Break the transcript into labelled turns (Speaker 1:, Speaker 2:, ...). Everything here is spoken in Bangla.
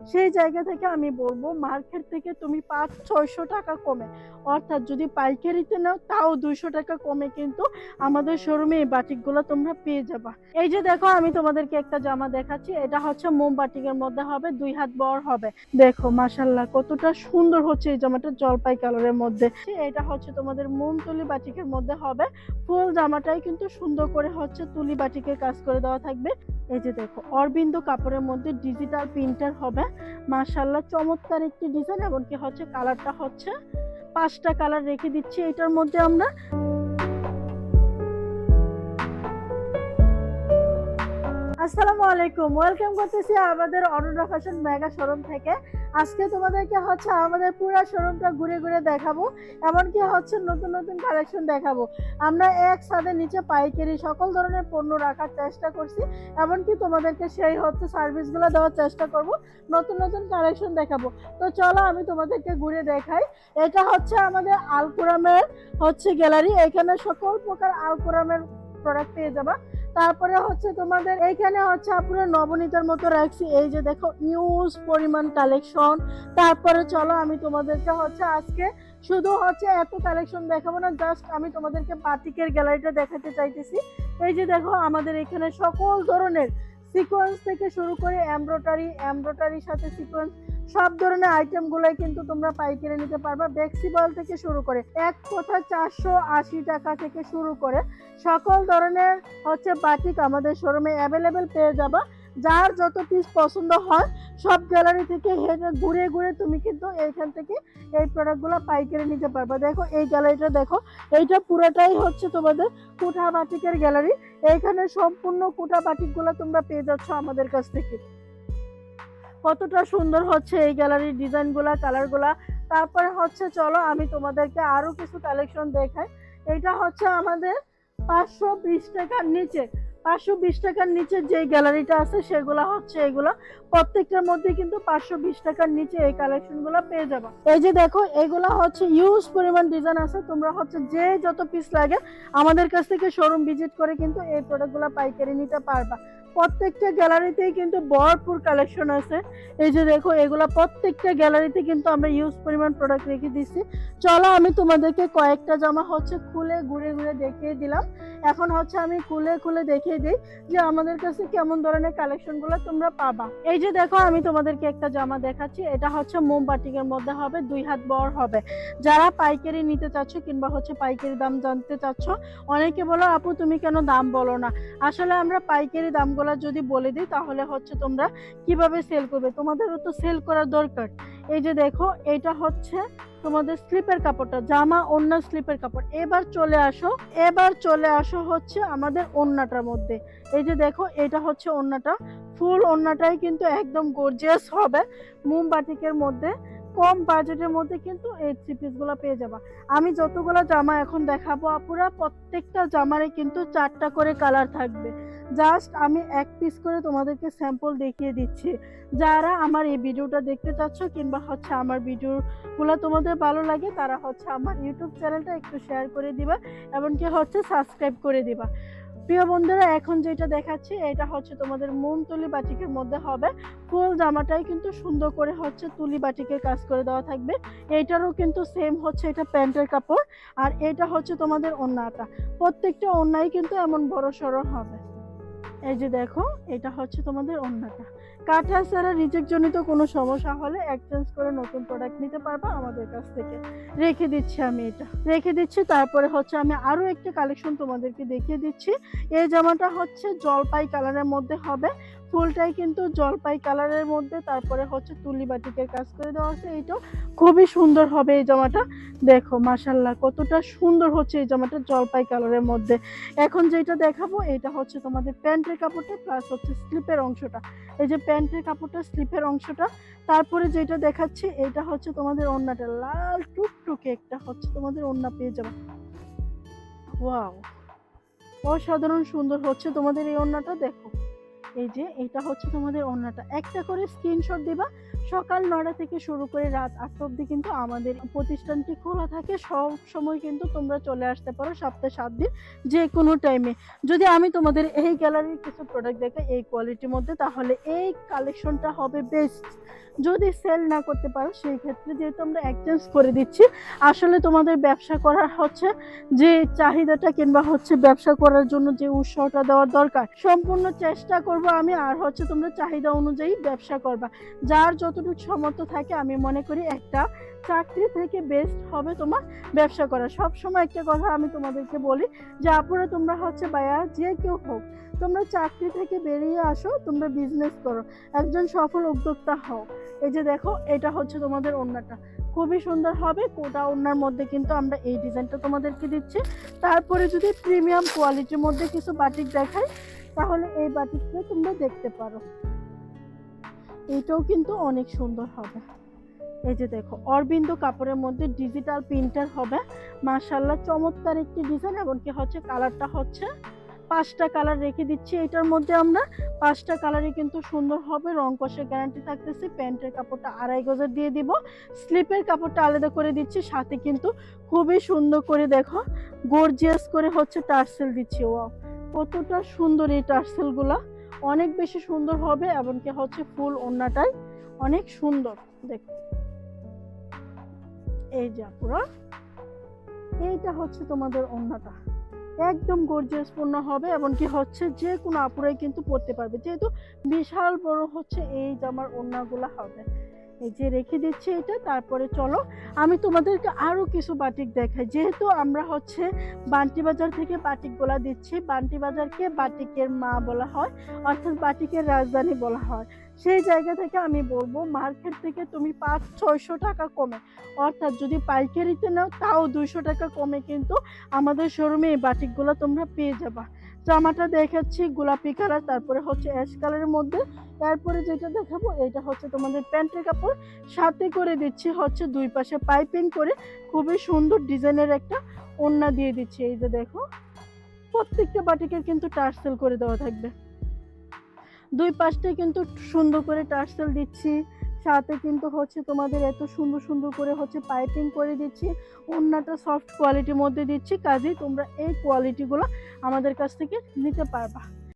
Speaker 1: সেই জায়গা থেকে আমি বলব মার্কেট থেকে তুমি পাঁচ, ছয়শো টাকা কমে। অর্থাৎ যদি পাইকারিতে নাও, তাও দুইশো টাকা কমে কিন্তু আমাদের শোরুমে এই বাটিকগুলো তোমরা পেয়ে যাবা। এই যে দেখো, আমি তোমাদেরকে একটা জামা দেখাচ্ছি। এটা হচ্ছে মোম বাটিকের মধ্যে হবে, দুই হাত বড় হবে। দেখো মাসাল্লাহ কতটা সুন্দর হচ্ছে এই জামাটা জলপাই কালারের মধ্যে। এটা হচ্ছে তোমাদের মোম তুলি বাটিকের মধ্যে হবে। ফুল জামাটাই কিন্তু সুন্দর করে হচ্ছে তুলি বাটিকের কাজ করে দেওয়া থাকবে। এই যে দেখো, অরবিন্দ কাপড়ের মধ্যে ডিজিটাল প্রিন্টার হবে। মাশাল্লাহ চমৎকার একটি ডিজাইন এমনকি হচ্ছে কালারটা হচ্ছে পাঁচটা কালার রেখে দিচ্ছি এটার মধ্যে আমরা। আসসালামু আলাইকুম ওয়েলকাম করতেছি আমাদের অরুণা ফ্যাশন মেগা শোরুম থেকে। আজকে তোমাদেরকে হচ্ছে আমাদের পুরো শোরুমটা ঘুরে ঘুরে দেখাবো, এমনকি হচ্ছে নতুন নতুন কালেকশন দেখাবো। আমরা এক ছাদের নিচে পাইকারি সকল ধরনের পণ্য রাখার চেষ্টা করছি, এমনকি তোমাদেরকে সেই হচ্ছে সার্ভিসগুলো দেওয়ার চেষ্টা করব, নতুন নতুন কালেকশন দেখাবো। তো চলো আমি তোমাদেরকে ঘুরে দেখাই। এটা হচ্ছে আমাদের আলকুরামের হচ্ছে গ্যালারি এখানে সকল প্রকার আলকুরামের প্রোডাক্ট পেয়ে যাবা। তারপরে হচ্ছে তোমাদের এইখানে হচ্ছে আপনার নবনীতার মতো রাখছি। এই যে দেখো ইউজ পরিমাণ কালেকশন তারপরে চলো আমি তোমাদেরকে হচ্ছে আজকে শুধু হচ্ছে এত কালেকশন দেখাবো না জাস্ট আমি তোমাদেরকে বাটিকের গ্যালারিটা দেখাতে চাইতেছি। এই যে দেখো, আমাদের এখানে সকল ধরনের সিকোয়েন্স থেকে শুরু করে এমব্রয়ডারি এমব্রয়ডারির সাথে সিকোয়েন্স সব ধরনের আইটেম আইটেমগুলোই কিন্তু তোমরা পাইকারি নিতে পারবা। বেক্সিবল থেকে শুরু করে এক কথা চারশো আশি টাকা থেকে শুরু করে সকল ধরনের হচ্ছে বাটিক আমাদের শোরুমে অ্যাভেলেবেল পেয়ে যাবা। যার যত পিস পছন্দ হয়, সব গ্যালারি থেকে হেঁটে ঘুরে ঘুরে তুমি কিন্তু এইখান থেকে এই প্রোডাক্টগুলো পাইকারি নিতে পারবা। দেখো, এই গ্যালারিটা দেখো, এইটা পুরোটাই হচ্ছে তোমাদের কুঠা বাটিকের গ্যালারি এইখানে সম্পূর্ণ কুঠা বাটিকগুলো তোমরা পেয়ে যাচ্ছ আমাদের কাছ থেকে। কতটা সুন্দর হচ্ছে এই গ্যালারির ডিজাইনগুলা, কালারগুলা। তারপরে হচ্ছে, চলো আমি তোমাদেরকে আরও কিছু কালেকশন দেখাই। এটা হচ্ছে আমাদের পাঁচশো বিশ টাকার নিচে। পাঁচশো বিশ টাকার নিচে যে গ্যালারিটা আছে, সেগুলো হচ্ছে এগুলো। প্রত্যেকটার মধ্যে কিন্তু পাঁচশো বিশ টাকার নিচে এই কালেকশনগুলো পেয়ে যাবে। এই যে দেখো, এগুলো হচ্ছে ইউজ পরিমাণ ডিজাইন আছে। তোমরা হচ্ছে যে যত পিস লাগে, আমাদের কাছ থেকে শোরুম ভিজিট করে কিন্তু এই প্রোডাক্টগুলো পাইকারি নিতে পারবা। প্রত্যেকটা গ্যালারিতেই কিন্তু ভরপুর কালেকশন আছে। এই যে দেখো, এগুলো প্রত্যেকটা গ্যালারিতে কিন্তু আমরা ইউজ পরিমাণ প্রোডাক্ট রেখে দিচ্ছি। চলো আমি তোমাদেরকে কয়েকটা জামা হচ্ছে খুলে ঘুরে ঘুরে দেখিয়ে দিলাম। এখন হচ্ছে আমি খুলে খুলে দেখিয়ে দিই যে আমাদের কাছে কেমন ধরনের কালেকশনগুলো তোমরা পাবা। এই যে দেখো, আমি তোমাদেরকে একটা জামা দেখাচ্ছি। এটা হচ্ছে মোমবাটিকের মধ্যে হবে, দুই হাত বড় হবে। যারা পাইকারি নিতে চাচ্ছ কিংবা হচ্ছে পাইকারি দাম জানতে চাচ্ছ, অনেকে বলো, আপু, তুমি কেন দাম বলো না? আসলে আমরা পাইকারি দামগুলো যদি বলে দিই, তাহলে হচ্ছে তোমরা কীভাবে সেল করবে? তোমাদেরও তো সেল করার দরকার। এই যে দেখো, এটা হচ্ছে তোমাদের স্লিপের কাপড়টা, জামা অন্য স্লিপের কাপড়। এবার চলে আসো, এবার চলে আসো হচ্ছে আমাদের ওন্নাটার মধ্যে। এই যে দেখো, এটা হচ্ছে ওন্নাটা। ফুল ওন্নাটাই কিন্তু একদম গর্জিয়াস হবে মোমবাটিকের মধ্যে। কম বাজেটের মধ্যে কিন্তু এই থ্রি পিসগুলো পেয়ে যাবা। আমি যতগুলো জামা এখন দেখাবো আপুরা, প্রত্যেকটা জামারে কিন্তু চারটা করে কালার থাকবে। জাস্ট আমি এক পিস করে তোমাদেরকে স্যাম্পল দেখিয়ে দিচ্ছি। যারা আমার এই ভিডিওটা দেখতে চাচ্ছ কিংবা হচ্ছে আমার ভিডিওগুলো তোমাদের ভালো লাগে, তারা হচ্ছে আমার ইউটিউব চ্যানেলটা একটু শেয়ার করে দিবা এমনকি হচ্ছে সাবস্ক্রাইব করে দিবা। প্রিয় বন্ধুরা, এখন যেটা দেখাচ্ছি, এটা হচ্ছে তোমাদের মন তুলি বাটিকের মধ্যে হবে। ফুল জামাটাই কিন্তু সুন্দর করে হচ্ছে তুলি বাটিকের কাজ করে দেওয়া থাকবে। এইটারও কিন্তু সেম হচ্ছে এটা প্যান্টের কাপড়। আর এটা হচ্ছে তোমাদের ওন্নাটা। প্রত্যেকটা ওন্নাই কিন্তু এমন বড় সড়ো হবে। এই যে দেখো, এটা হচ্ছে তোমাদের অন্যটা কাঁটা ছাড়া রিজেক্ট জনিত কোনো সমস্যা হলে এক্সচেঞ্জ করে নতুন প্রোডাক্ট নিতে পারবা আমাদের কাছ থেকে। রেখে দিচ্ছি আমি এটা। রেখে দিচ্ছি, তারপরে হচ্ছে আমি আরও একটা কালেকশন তোমাদেরকে দেখিয়ে দিচ্ছি। এই জামাটা হচ্ছে জলপাই কালারের মধ্যে হবে। ফুলটাই কিন্তু জলপাই কালারের মধ্যে, তারপরে হচ্ছে তুলি বাটিকের কাজ করে দেওয়া আছে। এইটা খুবই সুন্দর হবে এই জামাটা। দেখো মাসাল্লাহ কতটা সুন্দর হচ্ছে এই জামাটা জলপাই কালারের মধ্যে। এখন যেটা দেখাবো এটা হচ্ছে তোমাদের প্যান্টের কাপড়টা প্লাস হচ্ছে স্লিপের অংশটা। এই যে প্যান্টের কাপড়টা, স্লিপের অংশটা। তারপরে যেটা দেখাচ্ছি, এটা হচ্ছে তোমাদের ওন্নাটা লাল টুকটুকে একটা হচ্ছে তোমাদের ওন্না পেয়ে যাবে। ওয়াও, অসাধারণ সুন্দর হচ্ছে তোমাদের এই ওন্নাটা দেখো। এই যে এটা হচ্ছে তোমাদের ওনাটা একটা করে স্ক্রিনশট দিবা সকাল নটা থেকে শুরু করে রাত আটটা অবধি কিন্তু আমাদের প্রতিষ্ঠানটি খোলা থাকে। সব সময় কিন্তু তোমরা চলে আসতে পারো সপ্তাহে সাত দিন যে কোনো টাইমে যদি আমি তোমাদের এই গ্যালারির কিছু প্রোডাক্ট দেখাই এই কোয়ালিটির মধ্যে, তাহলে এই কালেকশনটা হবে বেস্ট যদি সেল না করতে পারো, সেই ক্ষেত্রে যেহেতু আমরা এক্সচেঞ্জ করে দিচ্ছি, আসলে তোমাদের ব্যবসা করার হচ্ছে যে চাহিদাটা কিংবা হচ্ছে ব্যবসা করার জন্য যে উৎসাহটা দেওয়ার দরকার। সম্পূর্ণ চেষ্টা করব আমি, আর হচ্ছে তোমরা চাহিদা অনুযায়ী ব্যবসা করবা। যার যতটুকু সামর্থ্য থাকে, আমি মনে করি একটা চাকরি থেকে বেস্ট হবে তোমার ব্যবসা করা। সব সময় একটা কথা আমি তোমাদেরকে বলি, যে আপুরা তোমরা হচ্ছে বায়া যে কেউ হোক, তোমরা চাকরি থেকে বেরিয়ে আসো, তোমরা বিজনেস করো, একজন সফল উদ্যোক্তা হও। এই যে দেখো, এটা হচ্ছে তোমাদের ওড়নাটা। খুবই সুন্দর হবে, কোটা ওড়নার মধ্যে কিন্তু আমরা এই ডিজাইনটা তোমাদেরকে দিচ্ছি। তারপরে যদি প্রিমিয়াম কোয়ালিটির মধ্যে কিছু বাটিক দেখাই, তাহলে এই বাটিকটা তোমরা দেখতে পারো। এইটাও কিন্তু অনেক সুন্দর হবে। এই যে দেখো, অরবিন্দ কাপড়ের মধ্যে ডিজিটাল প্রিন্টার হবে। মাশাল্লাহ চমৎকার একটি ডিজাইন এমনকি হচ্ছে কালারটা হচ্ছে পাঁচটা কালার রেখে দিচ্ছি। এটার মধ্যে আমরা পাঁচটা কালারই কিন্তু সুন্দর হবে। রং কষের গ্যারান্টি থাকতেছে। প্যান্টের কাপড়টা আড়াই গজের দিয়ে দিব। স্লিপের কাপড়টা আলাদা করে দিচ্ছি। সাথে কিন্তু খুবই সুন্দর করে দেখো গর্জিয়াস করে হচ্ছে টার্সেল দিচ্ছি। ও কতটা সুন্দর এই টার্সেলগুলা। অনেক বেশি সুন্দর হবে, এমনকি হচ্ছে ফুল ওড়নাটাই অনেক সুন্দর। দেখ এই যে পুরো এইটা হচ্ছে তোমাদের ওড়নাটা। একদম গর্জিয়াস পূর্ণ হবে, এমনকি হচ্ছে যে কোনো আপুরাই কিন্তু পড়তে পারবে। যেহেতু বিশাল বড় হচ্ছে এই জামার ওড়নাগুলো হবে। এই যে রেখে দিচ্ছি এটা, তারপরে চলো আমি তোমাদেরকে আরও কিছু বাটিক দেখাই। যেহেতু আমরা হচ্ছে বান্টি বাজার থেকে বাটিকগুলা দিচ্ছি, বান্টি বাজারকে বাটিকের মা বলা হয়, অর্থাৎ বাটিকের রাজধানী বলা হয়। সেই জায়গা থেকে আমি বলব, মার্কেট থেকে তুমি পাঁচ ছয়শো টাকা কমে। অর্থাৎ যদি পাইকারিতে নাও, তাও দুইশো টাকা কমে কিন্তু আমাদের শোরুমে এই বাটিকগুলো তোমরা পেয়ে যাবা। জামাটা দেখাচ্ছি গোলাপি কালার, তারপরে হচ্ছে অ্যাশ কালারের মধ্যে। তারপরে যেটা দেখাবো, এটা হচ্ছে তোমাদের প্যান্টের কাপড়। সাথে করে দিচ্ছি হচ্ছে দুই পাশে পাইপিং করে, খুবই সুন্দর ডিজাইনের একটা ওড়না দিয়ে দিচ্ছি। এই যে দেখো, প্রত্যেকটা বাটিকের কিন্তু টার্সেল করে দেওয়া থাকবে। দুই পাশটায় কিন্তু সুন্দর করে টার্সেল দিচ্ছি। সাথে কিন্তু হচ্ছে তোমাদের এত সুন্দর সুন্দর করে হচ্ছে পাইপিং করে দিচ্ছি ওড়নাটা সফট কোয়ালিটির মধ্যে দিচ্ছি, কাজেই তোমরা এই কোয়ালিটিগুলো আমাদের কাছ থেকে নিতে পারবা।